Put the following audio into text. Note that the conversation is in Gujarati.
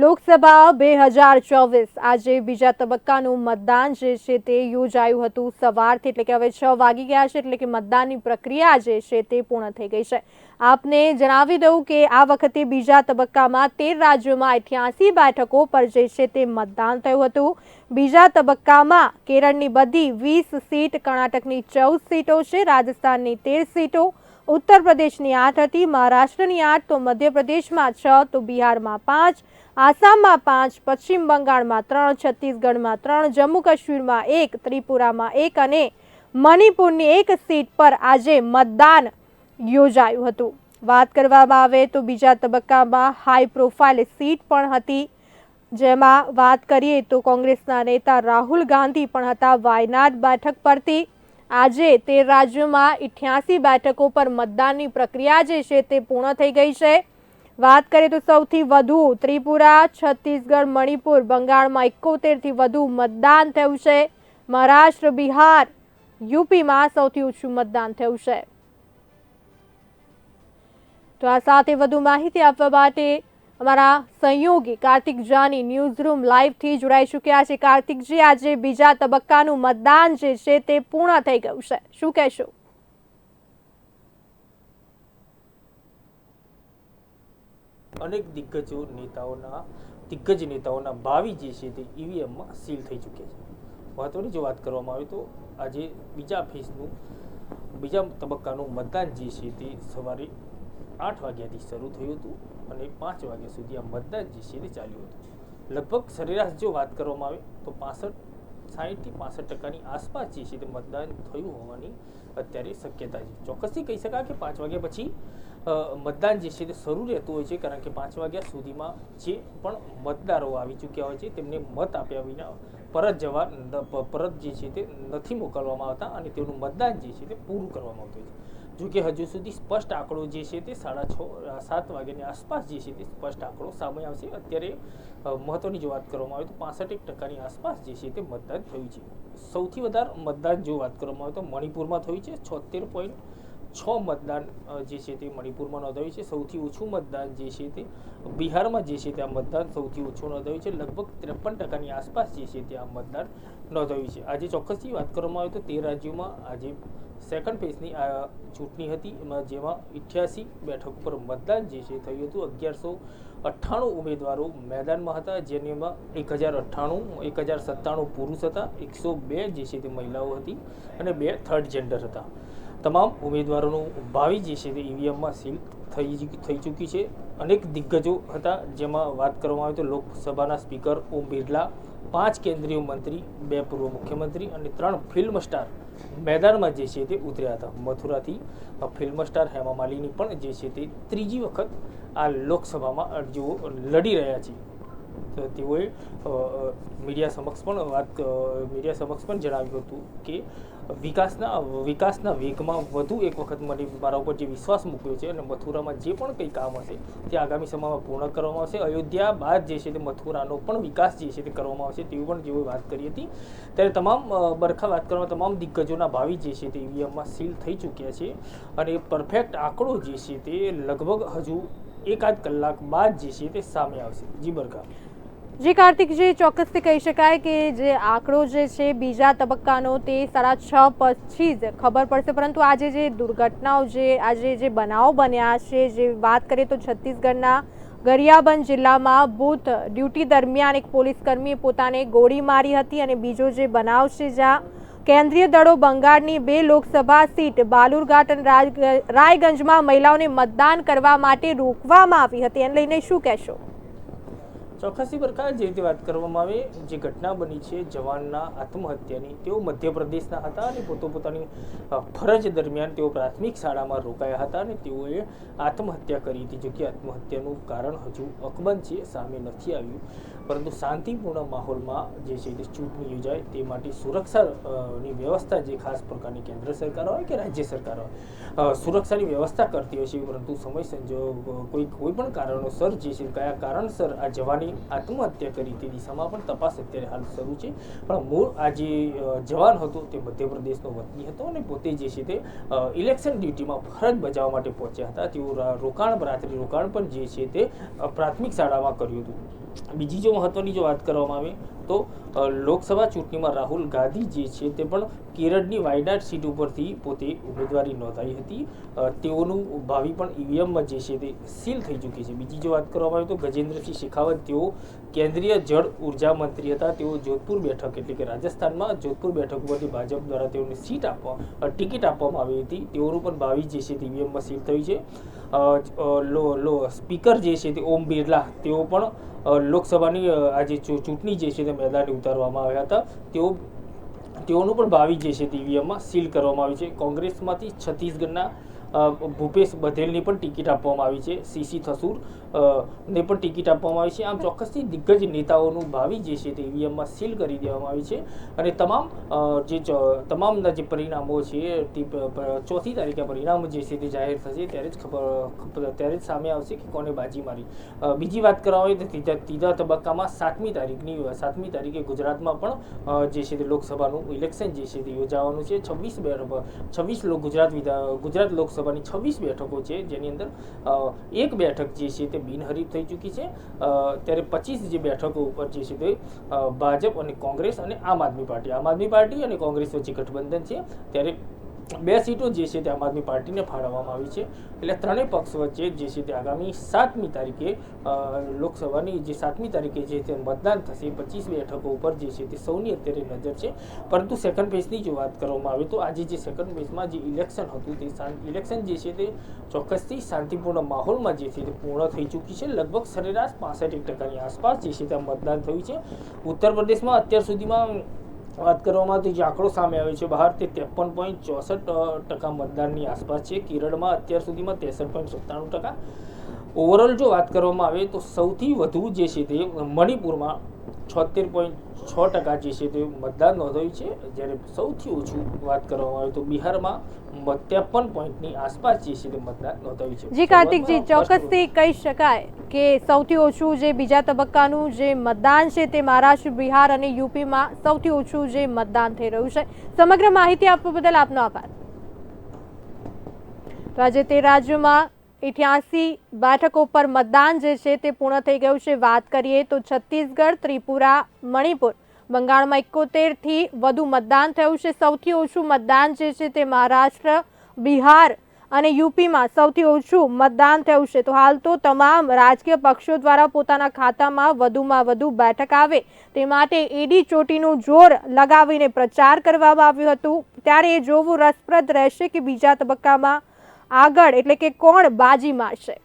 લોકસભા બે હજાર ચોવીસ. આજે બીજા તબક્કાનું મતદાન જે છે તે યોજાયું હતું સવારથી, એટલે કે હવે છ વાગી ગયા છે, એટલે કે મતદાનની પ્રક્રિયા જે છે તે પૂર્ણ થઈ ગઈ છે. આપને જણાવી દઉં કે આ વખતે બીજા તબક્કામાં તેર રાજ્યોમાં અઠ્યાસી બેઠકો પર જે છે તે મતદાન થયું હતું. બીજા તબક્કામાં કેરળની બધી વીસ સીટ, કર્ણાટકની ચૌદ સીટો છે, રાજસ્થાનની તેર સીટો ઉત્તર પ્રદેશની આઠ હતી, મહારાષ્ટ્રની આઠ તો મધ્યપ્રદેશમાં છ, તો બિહારમાં પાંચ, આસામમાં પાંચ, પશ્ચિમ બંગાળમાં ત્રણ, છત્તીસગઢમાં ત્રણ, જમ્મુ કાશ્મીરમાં એક, ત્રિપુરામાં એક અને મણિપુરની એક સીટ પર આજે મતદાન યોજાયું હતું. વાત કરવામાં આવે તો બીજા તબક્કામાં હાઈ પ્રોફાઇલ સીટ પણ હતી. જેમાં વાત કરીએ તો કોંગ્રેસના નેતા રાહુલ ગાંધી પણ હતા. વાયનાડ બેઠક પરથી આજે તે રાજ્યોમાં ઇઠ્યાસી બેઠકો પર મતદાનની પ્રક્રિયા જે છે તે પૂર્ણ થઈ ગઈ છે. વાત કરીએ તો સૌથી વધુ ત્રિપુરા, છત્તીસગઢ, મણિપુર, બંગાળમાં એકોતેરથી વધુ મતદાન થયું છે. મહારાષ્ટ્ર, બિહાર, યુપીમાં સૌથી ઓછું મતદાન થયું છે. તો આ સાથે વધુ માહિતી આપવા માટે અમારા સહયોગી કાર્તિક જાની ન્યૂઝ રૂમ લાઈવથી જોડાઈ ચૂક્યા છે. કાર્તિકજી આજે બીજા તબક્કાનું મતદાન જે છે તે પૂર્ણ થઈ ગયું છે. શું કહેશો? અનેક દિગ્ગજો નેતાઓના, દિગ્ગજ નેતાઓના ભાવિ જે છે તે ઈવીએમમાં સીલ થઈ ચૂક્યા છે. મહત્વની જો વાત કરવામાં આવે તો આજે બીજા ફેઝનું બીજા તબક્કાનું મતદાન જે છે તે સવારે આઠ વાગ્યાથી શરૂ થયું હતું. અને પાંચ વાગ્યા સુધી આ મતદાન જે છે તે ચાલ્યું હતું. લગભગ સરેરાશ જો વાત કરવામાં આવે તો પાસઠ, સાહીઠથી પાસઠ ટકાની આસપાસ જે છે તે મતદાન થયું હોવાની અત્યારે શક્યતા છે. ચોક્કસથી કહી શકાય કે પાંચ વાગ્યા પછી મતદાન જે છે તે શરૂ રહેતું હોય છે, કારણ કે પાંચ વાગ્યા સુધીમાં જે પણ મતદારો આવી ચૂક્યા હોય છે, તેમને મત આપ્યા વિના પરત જવા પરત જે છે તે નથી મોકલવામાં આવતા અને તેનું મતદાન જે છે તે પૂરું કરવામાં આવતું હોય છે. જો કે હજુ સુધી સ્પષ્ટ આંકડો જે છે તે સાડા છ સાત વાગ્યાની આસપાસ જે છે તે સ્પષ્ટ આંકડો સામે આવશે. અત્યારે મહત્વની જો વાત કરવામાં આવે તો પાસઠ એક ટકાની આસપાસ જે છે તે મતદાન થયું છે. સૌથી વધારે મતદાન જો વાત કરવામાં આવે તો મણિપુરમાં થયું છે. છોતેર પોઈન્ટ છ મતદાન જે છે તે મણિપુરમાં નોંધાયું છે. સૌથી ઓછું મતદાન જે છે તે બિહારમાં જે છે તે આ મતદાન સૌથી ઓછું નોંધાયું છે. લગભગ ત્રેપન ટકાની આસપાસ જે છે તે આ મતદાન નોંધાયું છે. આજે ચોક્કસથી વાત કરવામાં આવે તો તેર રાજ્યોમાં આજે સેકન્ડ ફેઝની આ ચૂંટણી હતી. એમાં જેમાં ઇઠ્યાસી બેઠક પર મતદાન જે છે થયું હતું. અગિયારસો અઠ્ઠાણું ઉમેદવારો મેદાનમાં હતા જેનીમાં એક હજાર અઠ્ઠાણું એક હજાર સત્તાણું પુરુષ હતા, એકસો બે જે છે તે મહિલાઓ હતી અને બે થર્ડ જેન્ડર હતા. તમામ ઉમેદવારોનું ભાવિ જે છે તે ઈવીએમમાં સીલ થઈ થઈ ચૂકી છે. અનેક દિગ્ગજો હતા જેમાં વાત કરવામાં આવે તો લોકસભાના સ્પીકર ઓમ બિરલા, પાંચ કેન્દ્રીય મંત્રી, બે પૂર્વ મુખ્યમંત્રી અને ત્રણ ફિલ્મ સ્ટાર મેદાનમાં જે છે તે ઉતર્યા હતા. મથુરાથી ફિલ્મ સ્ટાર હેમા માલિની પણ જે છે તે ત્રીજી વખત આ લોકસભામાં જેઓ લડી રહ્યા છે. તો તેઓએ મીડિયા સમક્ષ પણ વાત મીડિયા સમક્ષ પણ જણાવ્યું હતું કે વિકાસના વિકાસના વેગમાં વધુ એક વખત મને મારા ઉપર જે વિશ્વાસ મૂક્યો છે અને મથુરામાં જે પણ કંઈ કામ હશે, તે આગામી સમયમાં પૂર્ણ કરવામાં આવશે. અયોધ્યા બાદ જે છે તે મથુરાનો પણ વિકાસ જે છે તે કરવામાં આવશે તેવી પણ જેવી વાત કરી હતી. ત્યારે તમામ બરખા વાત કરવામાં તમામ દિગ્ગજોના ભાવિ જે છે તે ઈવીએમમાં સીલ થઈ ચૂક્યા છે અને પરફેક્ટ આંકડો જે છે તે લગભગ હજુ એકાદ કલાક બાદ જે છે તે સામે આવશે. જી બરખા. જી કાર્તિકજી, ચોક્કસથી કહી શકાય કે જે આંકડો જે છે, બીજા તબક્કાનો તે સાડા છ પછી જ ખબર પડશે. પરંતુ આજે જે દુર્ઘટનાઓ જે, આજે જે બનાવો બન્યા છે, જે વાત કરીએ તો છત્તીસગઢના ગરિયાબંધ જિલ્લામાં બૂથ ડ્યુટી દરમિયાન એક પોલીસકર્મીએ પોતાને ગોળી મારી હતી અને બીજો જે બનાવ છે, જ્યાં કેન્દ્રીય દળો બંગાળની બે લોકસભા સીટ બાલુરઘાટ અને રાયગંજમાં મહિલાઓને મતદાન કરવા માટે રોકવામાં આવી હતી. એને લઈને શું કહેશો? ચોક્કસથી પ્રકાર જે રીતે વાત કરવામાં આવે, જે ઘટના બની છે, જવાનના આત્મહત્યાની, તેઓ મધ્યપ્રદેશના હતા અને પોતપોતાની ફરજ દરમિયાન તેઓ પ્રાથમિક શાળામાં રોકાયા હતા અને તેઓએ આત્મહત્યા કરી હતી જો કે આત્મહત્યાનું કારણ હજુ અકબંધ છે, સામે નથી આવ્યું. પરંતુ શાંતિપૂર્ણ માહોલમાં જે છે તે ચૂંટણી યોજાય, તે માટે સુરક્ષાની વ્યવસ્થા જે ખાસ પ્રકારની કેન્દ્ર સરકાર હોય કે રાજ્ય સરકાર હોય સુરક્ષાની વ્યવસ્થા કરતી હોય છે, પરંતુ સમય સંજોગ, કોઈ કોઈ પણ કારણોસર જે છે કયા કારણસર આ જવાની લઈને આત્મહત્યા કરી તે દિશામાં પણ તપાસ અત્યારે હાલ શરૂ છે. પણ મૂળ આ જે જવાન હતો તે મધ્યપ્રદેશનો વતની હતો અને પોતે જે છે તે ઇલેક્શન ડ્યુટીમાં ફરજ બજાવવા માટે પહોંચ્યા હતા. તેઓ રોકાણ, રાત્રિ રોકાણ પણ જે છે તે પ્રાથમિક શાળામાં કર્યું હતું. બીજી જો મહત્વની જો વાત કરવામાં આવે તો લોકસભા ચૂંટણીમાં રાહુલ ગાંધી જે છે તે પણ કેરળની વાયનાડ સીટ ઉપરથી પોતે ઉમેદવારી નોંધાવી હતી. તેઓનું ભાવિ પણ ઈવીએમમાં જે છે તે સીલ થઈ ચૂકી છે. બીજી જો વાત કરવામાં આવે તો ગજેન્દ્રસિંહ શેખાવત તેઓ કેન્દ્રીય જળ ઊર્જા મંત્રી હતા. તેઓ જોધપુર બેઠક એટલે કે રાજસ્થાનમાં જોધપુર બેઠક ઉપરથી ભાજપ દ્વારા તેઓને સીટ આપવા ટિકિટ આપવામાં આવી હતી. તેઓનું પણ ભાવિ જે છે તે ઈવીએમમાં સીલ થયું છે. લો લો, સ્પીકર જે છે તે ઓમ બિરલા, તેઓ પણ લોકસભાની આજે ચૂંટણી જે છે તે મેદાને ઉતારવામાં આવ્યા હતા. તેઓ, તેઓનું પણ ભાવિ જે છે ઈવીએમમાં સીલ કરવામાં આવ્યું છે. કોંગ્રેસમાંથી છત્તીસગઢના ભૂપેશ બધેલની પણ ટિકિટ આપવામાં આવી છે સીસી થસુર ને પણ ટિકિટ આપવામાં આવી છે. આમ ચોક્કસથી દિગ્ગજ નેતાઓનું ભાવિ જે છે તે ઈવીએમમાં સીલ કરી દેવામાં આવી છે. અને તમામ જે તમામના જે પરિણામો છે તે ચોથી તારીખે પરિણામ જે છે તે જાહેર થશે ત્યારે જ ખબર ત્યારે જ સામે આવશે કે કોને બાજી મારી. બીજી વાત કરવામાં આવે તો ત્રીજા ત્રીજા તબક્કામાં સાતમી તારીખની, સાતમી તારીખે ગુજરાતમાં પણ જે છે તે લોકસભાનું ઇલેક્શન જે છે તે યોજાવાનું છે. છવ્વીસ બે છવ્વીસ ગુજરાત વિધા, ગુજરાત લોકસભાની છવ્વીસ બેઠકો છે, જેની અંદર એક બેઠક જે છે તે બિનહરીફ થઈ ચૂકી છે. ત્યારે પચીસ જે બેઠકો ઉપર જે છે તે ભાજપ અને કોંગ્રેસ અને આમ આદમી પાર્ટી. આમ આદમી પાર્ટી અને કોંગ્રેસ વચ્ચે ગઠબંધન છે. ત્યારે બે સીટો જે છે તે આમ આદમી પાર્ટીને ફાળવવામાં આવી છે. એટલે ત્રણેય પક્ષ વચ્ચે જે છે તે આગામી સાતમી તારીખે લોકસભાની જે સાતમી તારીખે જે તે મતદાન થશે પચીસ બેઠકો ઉપર જે છે તે સૌની અત્યારે નજર છે. પરંતુ સેકન્ડ ફેઝની જો વાત કરવામાં આવે તો આજે જે સેકન્ડ ફેઝમાં જે ઇલેક્શન હતું તે ઇલેક્શન જે છે તે ચોક્કસથી શાંતિપૂર્ણ માહોલમાં જે છે તે પૂર્ણ થઈ ચૂકી છે. લગભગ સરેરાશ પાસઠ ટકાની આસપાસ જે છે તે મતદાન થયું છે. ઉત્તર પ્રદેશમાં અત્યાર સુધીમાં વાત કરવામાં આવતી જે આંકડો સામે આવ્યો છે, બહાર તે ત્રેપન પોઈન્ટ ચોસઠ ટકા મતદારની આસપાસ છે. કેરળમાં અત્યાર સુધીમાં ત્રેસઠ પોઈન્ટ સત્તાણું ટકા ઓવરઓલ જો વાત કરવામાં આવે તો સૌથી વધુ જે છે તે મણિપુરમાં છોતેર પોઈન્ટ છ ટકા જે છે તે મતદાન નોંધાયું છે. જ્યારે સૌથી ઓછું વાત કરવામાં આવે તો બિહારમાં ત્રેપન પોઈન્ટની આસપાસ જે છે તે મતદાન નોંધાયું છે. જી કાર્તિકજી ચોક્કસથી કહી શકાય કે સૌથી ઓછું જે બીજા તબક્કાનું જે મતદાન છે તે મહારાષ્ટ્ર બિહાર અને યુપીમાં સૌથી ઓછું જે મતદાન થઈ રહ્યું છે. સમગ્ર માહિતી આપવા બદલ આપનો આભાર. તો આજે તે રાજ્યોમાં ઇઠ્યાસી બેઠકો પર મતદાન જે છે તે પૂર્ણ થઈ ગયું છે. વાત કરીએ તો છત્તીસગઢ, ત્રિપુરા, મણિપુર બંગાળમાં એકોતેરથી વધુ મતદાન થયું છે. સૌથી ઓછું મતદાન જે છે તે મહારાષ્ટ્ર, બિહાર અને યુપીમાં સૌથી ઓછું મતદાન થયું છે. તો હાલ તો તમામ રાજકીય પક્ષો દ્વારા પોતાના ખાતામાં વધુમાં વધુ બેઠક આવે. તે માટે એડી ચોટીનું જોર લગાવીને પ્રચાર કરવામાં આવ્યું હતું. ત્યારે એ જોવું રસપ્રદ રહેશે કે બીજા તબક્કામાં આગળ એટલે કે કોણ બાજી મારશે?